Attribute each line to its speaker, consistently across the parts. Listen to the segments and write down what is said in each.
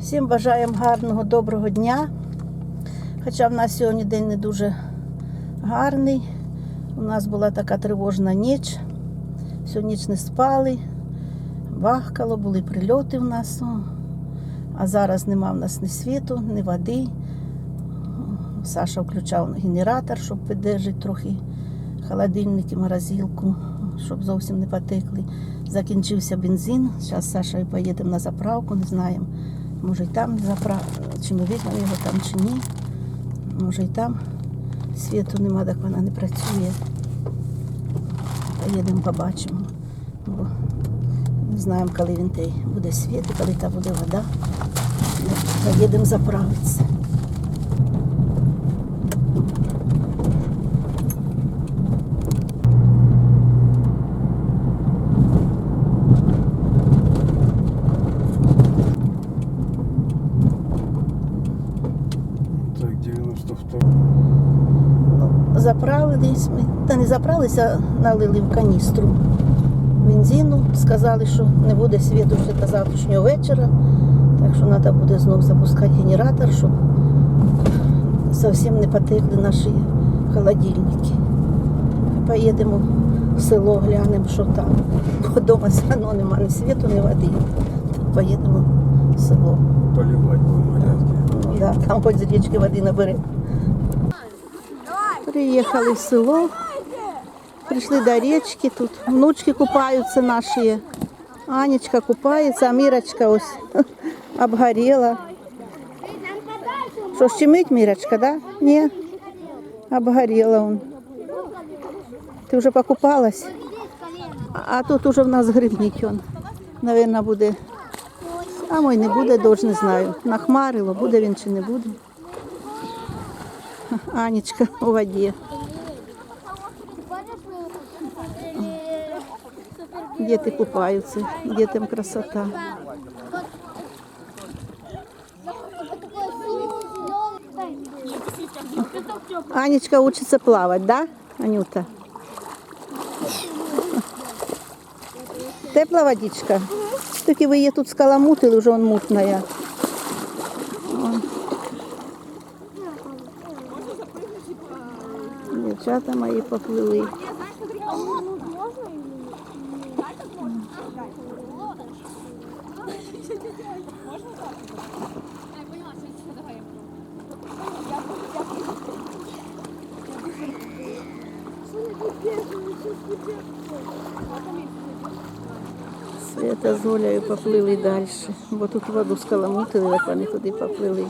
Speaker 1: Всім бажаємо гарного, доброго дня. Хоча в нас сьогодні день не дуже гарний. У нас була така тривожна ніч. Всю ніч не спали, бахкало, були прильоти в нас. А зараз нема в нас ні світу, ні води. Саша включав генератор, щоб піддержати трохи холодильник і морозилку, щоб зовсім не потекли. Закінчився бензин. Зараз з Сашою поїдемо на заправку, не знаємо. Може і там заправ... чи ми візьмемо його там чи ні. Може і там світу нема, так вона не працює. Поїдемо, побачимо. Бо не знаємо, коли він буде світ коли там буде вода. Поїдемо заправитися.
Speaker 2: 92
Speaker 1: Ну, заправились ми. Та не заправилися, налили в каністру бензину. Сказали, що не буде світу ще до завтрашнього вечора. Так що треба буде знов запускати генератор, щоб зовсім не потекли наші холодильники. Поїдемо в село, глянемо, що там. Бо вдома все одно немає ні світу, ні води. Поїдемо в село. Ну, да, там хоч з річки води набере. Приїхали в село, прийшли до річки, тут внучки купаються наші. Анечка купається, а Мірочка ось обгоріла. Що, щемить Мірочка, да? Ні? Обгоріла он. Ти вже покупалась? А тут уже в нас грибник он. Наверно, буде. А мой не буде, дощ не знаю. Нахмарило, буде він чи не буде. Анечка у воді. Діти купаються, дітям красота. Анечка учится плавать, да, Анюта? Тепла водичка. Тільки ви її тут скаламутили, вже он мутная. Дівчата мої поплили. Света з Олею поплили далі, бо тут воду скаламутили, як вони туди поплили.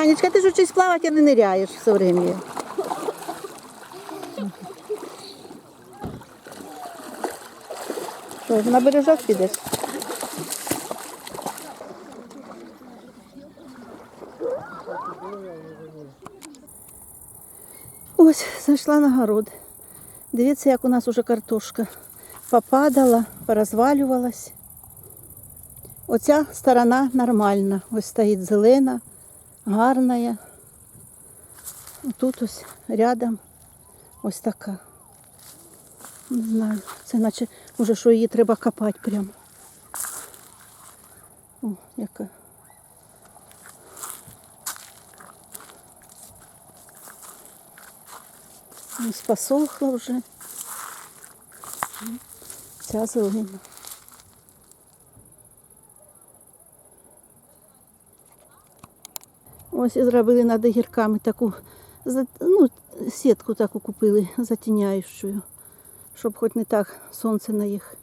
Speaker 1: Анечка, ти ж учись плавати, а не ниряєш все время. Що, на бережок підеш? Ось, зайшла на город. Дивіться, як у нас уже картошка попадала, порозвалювалась. Оця сторона нормальна. Ось стоїть зелена, гарна. Тут ось рядом ось така. Не знаю, це наче вже що її треба копати прямо. О, яка. Ось посохла вже. Ця зелена. Ось і зробили над огірками таку, ну, сітку таку купили затіняючу, щоб хоч не так сонце на їх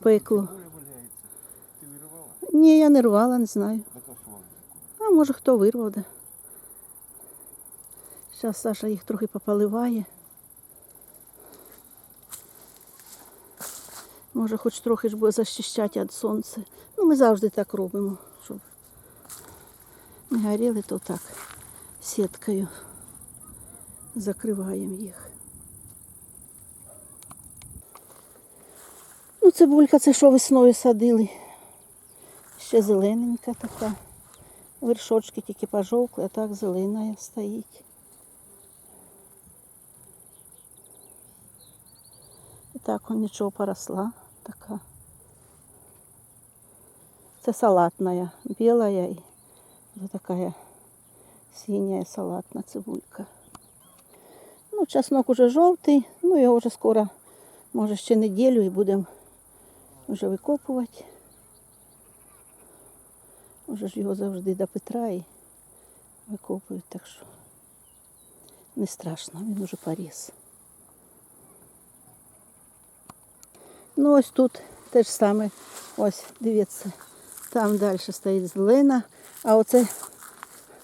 Speaker 1: пекло. Ні, я не рвала, не знаю. А може хто вирвав, да. Зараз Саша їх трохи пополиває. Може, хоч трохи ж буде захищати від сонця. Ну, ми завжди так робимо, горіли, то так сіткою закриваємо їх. цибулька, це що весною садили. Ще зелененька така. Вершочки тільки пожовкли, а так зелена стоїть. І так он нічого поросла така. Це салатная, белая і вот такая синяя салатна цибулька. Ну, чеснок уже жовтий, ну його вже скоро, може ще неділю і будемо вже викопувати. Уже ж його завжди до Петра і викопують, так що не страшно, він уже поріс. Ну ось тут те ж саме, ось дивіться, там далі стоїть зелена, а оце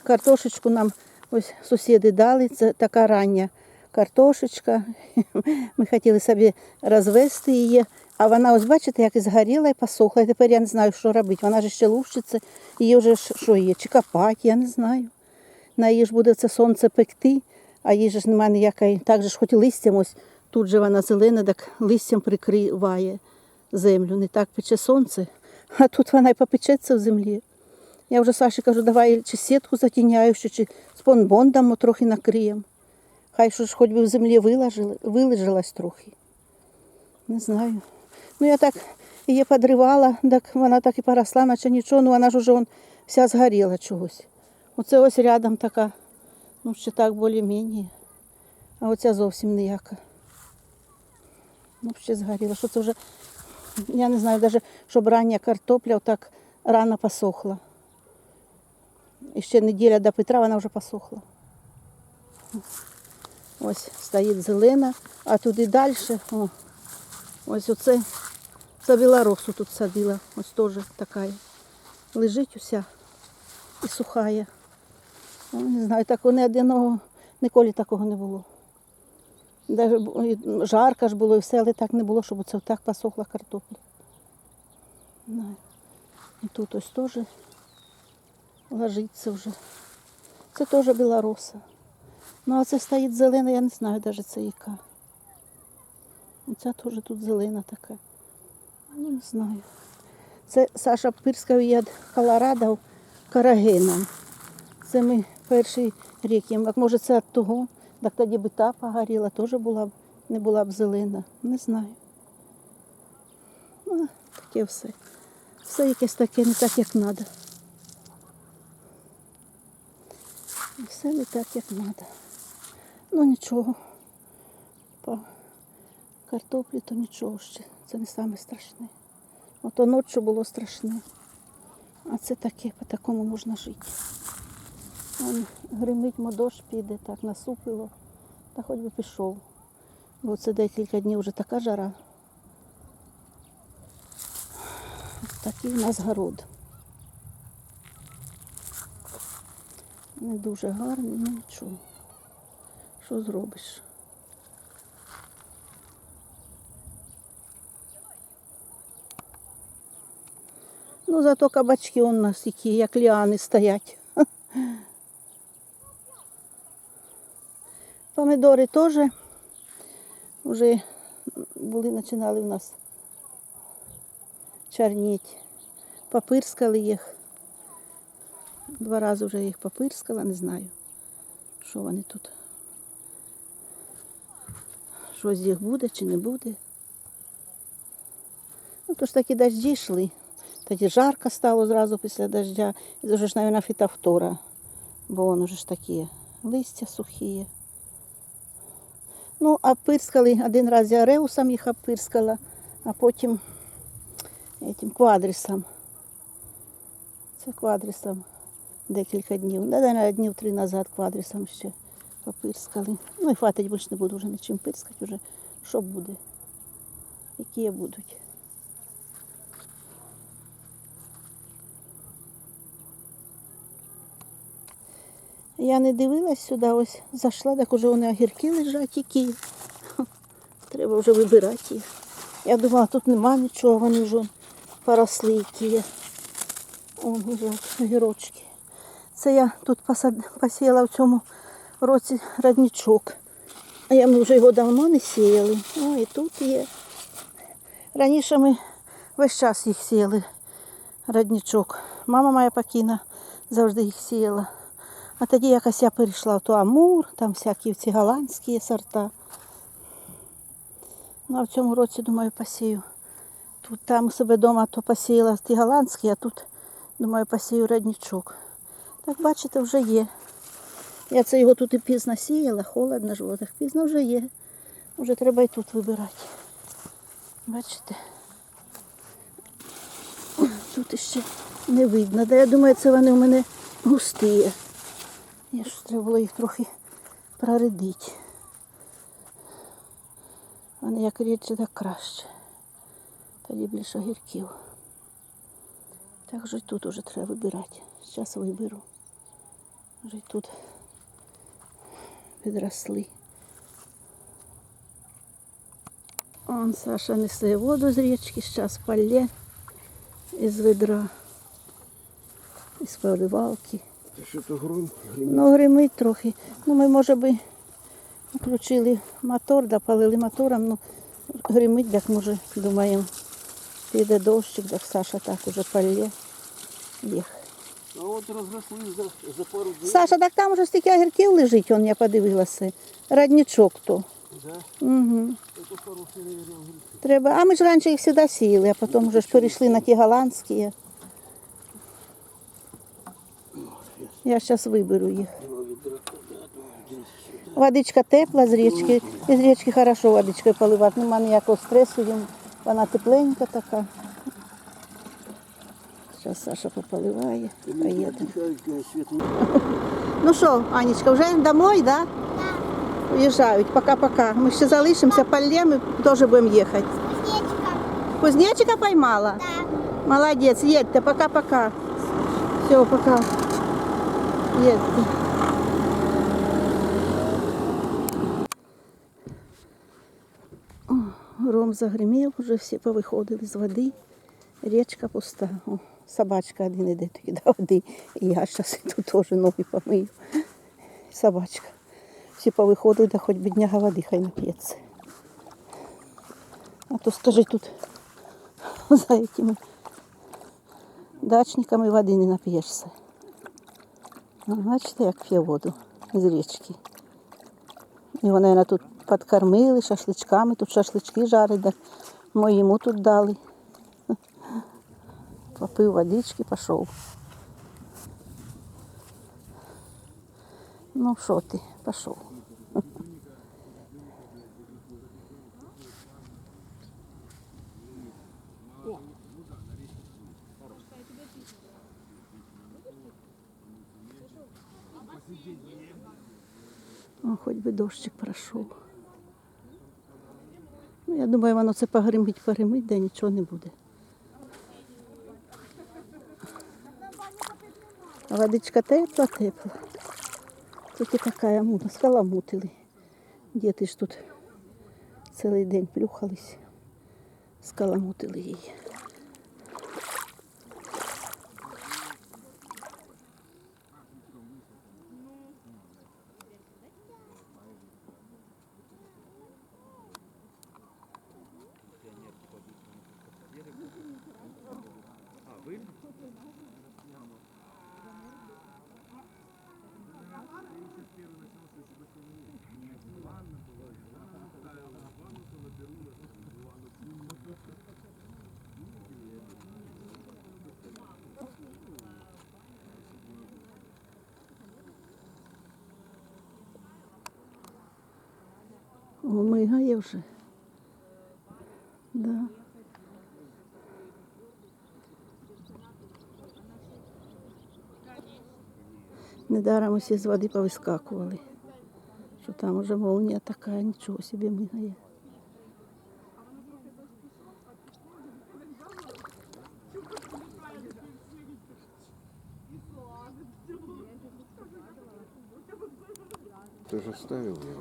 Speaker 1: картошечку нам ось сусіди дали, це така рання картошечка. Ми хотіли собі розвести її, а вона, ось бачите, як і згоріла і посохла. І тепер я не знаю, що робити. Вона ж ще лущиться, її вже що є, чи копати, я не знаю. На її ж буде це сонце пекти, а її ж немає ніякої, так же ж хоч листям ось тут же вона зелена, так листям прикриває землю. Не так пече сонце, а тут вона й попечеться в землі. Я вже Саші кажу, давай чи сітку затіняючи, чи спонбон дамо трохи накриємо. Хай що ж хоч би в землі вилежалась трохи. Не знаю. Ну я так її подривала, так вона так і поросла, наче нічого, ну вона ж уже вон вся згоріла чогось. Оце ось рядом така, ну ще так більш-менш. А оця зовсім ніяка. Ну, ще згоріла. Що це вже, я не знаю, навіть, щоб рання картопля отак рано посохла. І ще неділя до Петра вона вже посохла. Ось стоїть зелена, а туди далі, о, ось оце, це білоросу тут садила, ось теж така. Лежить уся і сухає. Ну, не знаю, так вони одного, ніколи такого не було. Бу- жарко ж було і все, але так не було, щоб це так посохла картопля. І тут ось теж ложиться вже. Це теж білороса. Ну, а це стоїть зелена, я не знаю навіть це яка. Ця теж тут зелена така. Ну, не знаю. Це Саша пирскав від Колорадо карагеном. Це ми перший рік їм. Як може це від того, так тоді би та погоріла, теж була б, не була б зелена. Не знаю. Ну, таке все. Все якесь таке не так, як треба. Все не так, як треба. Ну нічого. По картоплі то нічого ще. Це не саме страшне. Ото ночі було страшне. А це таке, по такому можна жити. Вон гримить, мо дощ піде, так насупило, та хоч би пішов. Бо це декілька днів вже така жара. Такий у нас город. Не дуже гарний, ну нічого. Що зробиш? Ну, зато кабачки у нас які, як ліани стоять. Помидори теж вже були, починали в нас чорніти. Попирскали їх. Два рази вже їх попирскала, не знаю, що вони тут. Що з їх буде чи не буде. Ну, то ж такі дожді йшли. Тоді жарко стало зразу після дождя. І вже ж, мабуть, фітофтора. Бо воно ж такі листя сухі. Ну, а пирскали один раз я реусом їх опирскала, а потім этим квадрисом. Це квадрисом декілька днів. Навіть днів три назад квадрисом ще попирскали. Ну і хватить більше не буду вже нічим пирскати, вже що буде, які будуть. Я не дивилась сюди, ось зайшла, так уже вони огірки лежать, які. Треба вже вибирати їх. Я думала, тут нема нічого, вони вже поросли, які є. Вон лежать огірочки. Це я тут посіяла в цьому році родничок. А я ми вже його давно не сіяли. О, і тут є. Раніше ми Весь час їх сіяли, родничок. Мама моя покійна завжди їх сіяла. А тоді якось я перейшла в то Амур, там всякі ці голландські сорта. Ну, а в цьому році, думаю, посію. Тут там себе вдома то посіяла ті голландські, а тут, думаю, посію родничок. Так бачите, вже є. Я це його тут і пізно сіяла, холодно ж так пізно вже є. Вже треба і тут вибирати. Бачите? Тут іще не видно. Да я думаю, це вони у мене густі. Я ж треба було їх трохи проредити. Вони як рідше, так краще. Тоді більше гірків. Так же тут уже треба вибирати. Зараз виберу. Вже й тут підросли. Он Саша несе воду з річки, зараз палє із ведра, із поливалки.
Speaker 2: Це що то гром? Грім.
Speaker 1: Ну, гримить трохи. Ну, ми, може би, включили мотор, да палили мотором, ну, гримить, так може, думаємо, піде дощик, так Саша так уже палє їх.
Speaker 2: А от розросли за, за пару днів.
Speaker 1: Саша, так там уже стільки огірків лежить, он, я подивилася. Родничок то.
Speaker 2: Да?
Speaker 1: Угу.
Speaker 2: Це наверное, огірки.
Speaker 1: Треба. А ми ж раніше їх завжди сіяли, а потім вже ж перейшли на ті голландські. Я зараз виберу їх.
Speaker 2: Два відра, да, два відра.
Speaker 1: Водичка тепла з річки. Із річки хорошо водичкою поливати. Нема ніякого стресу, їм. вона тепленька така. Зараз Саша пополиває, поїде.
Speaker 2: Тихають на світ.
Speaker 1: Ну що, Анечка, вже домой, да? Уїжджають, пока-пока. Ми ще залишимося, польємо і теж будемо їхати.
Speaker 3: Кузнечка.
Speaker 1: Кузнечика поймала?
Speaker 3: Да.
Speaker 1: Молодец, едьте, пока-пока. Все, пока. Едьте. О, Гром загримів, вже всі повиходили з води. Річка пуста. О, собачка один іде тоді до води. І я зараз тут теж ноги помию. Собачка. Всі повиходили, да хоч бідняга води хай нап'ється. А то скажи тут за этими дачниками води не нап'єшся. Ну, Бачите, як п'є воду з річки. Його, мабуть, тут підкормили шашличками, тут шашлички жарять, так ми тут дали. Попив водички, пішов. Ну що ти, пішов. О, хоч би дощик пройшов. Ну, я думаю, воно це погримить, погримить, де нічого не буде. водичка тепла, тепла. Тільки така мута, скаламутили. Діти ж тут цілий день плюхались, скаламутили її. О, Мигає вже. Да. Недаром усі з води повискакували. Що там уже молнія така, нічого собі мигає.
Speaker 2: Ти ж оставив його?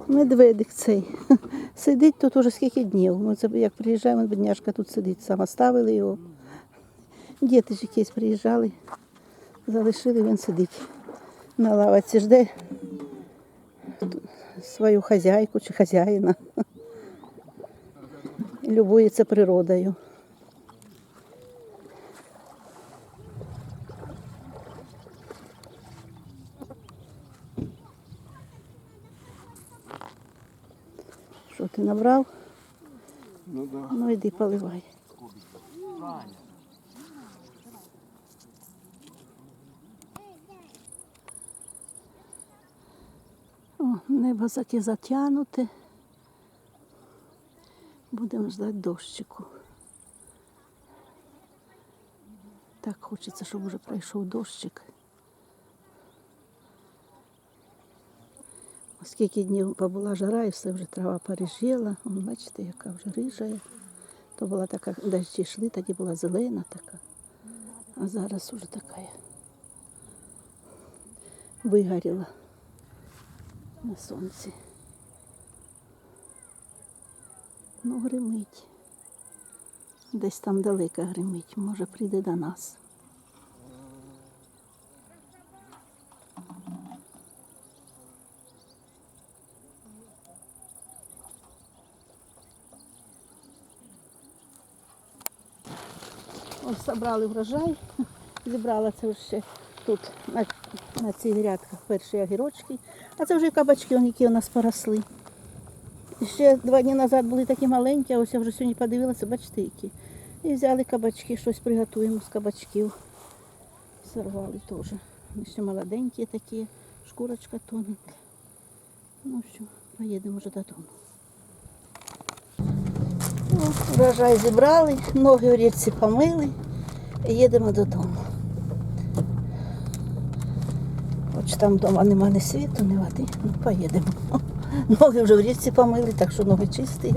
Speaker 1: Медведик цей. Сидить тут уже скільки днів. Ми це як приїжджаємо, бідняшка тут сидить, сама ставили його. Діти ж якісь приїжджали, залишили, він сидить на лавиці, жде свою хазяйку чи хазяїна. Любується природою. Що ти набрав?
Speaker 2: Ну да.
Speaker 1: Ну йди поливай. О, небо таке затягнуте. Будемо ждати дощику. Так хочеться, щоб вже пройшов дощик. Скільки днів побула жара і все вже трава пережила. Бачите, яка вже рижає. То була така, дощі йшли, тоді була зелена така. А зараз уже така вигоріла на сонці. Ну, гримить. Десь там далеко гримить, може прийде до нас. Ось забрали врожай, зібрала це ще тут на, на цих грядках перші огірочки, а це вже кабачки, які у нас поросли. Ще два дні назад були такі маленькі, а ось я вже сьогодні подивилася, бачите, які. І взяли кабачки, щось приготуємо з кабачків. Сорвали теж. Вони ще молоденькі такі, шкурочка тоненька. Ну що, поїдемо вже додому. О, Врожай зібрали, ноги в річці помили їдемо додому. Хоч там вдома нема ні світу, ні води, ну поїдемо. Ноги вже в річці помили, так що ноги чисті.